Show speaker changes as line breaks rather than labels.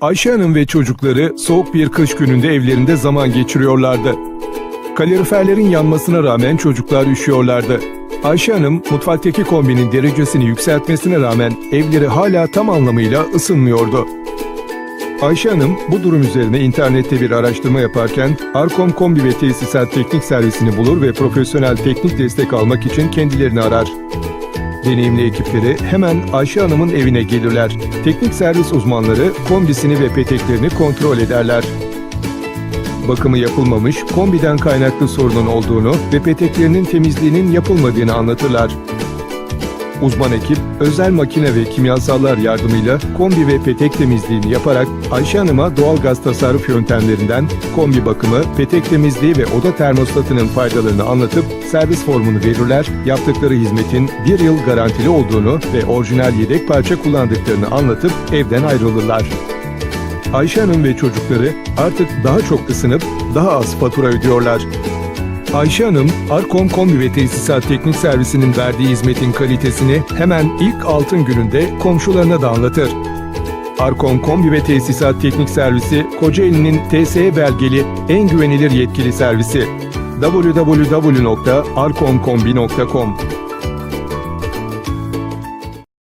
Ayşe Hanım ve çocukları soğuk bir kış gününde evlerinde zaman geçiriyorlardı. Kaloriferlerin yanmasına rağmen çocuklar üşüyorlardı. Ayşe Hanım mutfaktaki kombinin derecesini yükseltmesine rağmen evleri hala tam anlamıyla ısınmıyordu. Ayşe Hanım bu durum üzerine internette bir araştırma yaparken Arkom Kombi ve Tesisat Teknik Servisini bulur ve profesyonel teknik destek almak için kendilerini arar. Deneyimli ekipleri hemen Ayşe Hanım'ın evine gelirler. Teknik servis uzmanları kombisini ve peteklerini kontrol ederler. Bakımı yapılmamış, kombiden kaynaklı sorunun olduğunu ve peteklerinin temizliğinin yapılmadığını anlatırlar. Uzman ekip özel makine ve kimyasallar yardımıyla kombi ve petek temizliğini yaparak Ayşe Hanım'a doğal gaz tasarruf yöntemlerinden kombi bakımı, petek temizliği ve oda termostatının faydalarını anlatıp servis formunu verirler, yaptıkları hizmetin bir yıl garantili olduğunu ve orijinal yedek parça kullandıklarını anlatıp evden ayrılırlar. Ayşe Hanım ve çocukları artık daha çok ısınıp daha az fatura ödüyorlar. Ayşe Hanım, Arkom Kombi ve Tesisat Teknik Servisi'nin verdiği hizmetin kalitesini hemen ilk altın gününde komşularına da anlatır. Arkom Kombi ve Tesisat Teknik Servisi, Kocaeli'nin TSE belgeli en güvenilir yetkili servisi. www.arkomkombi.com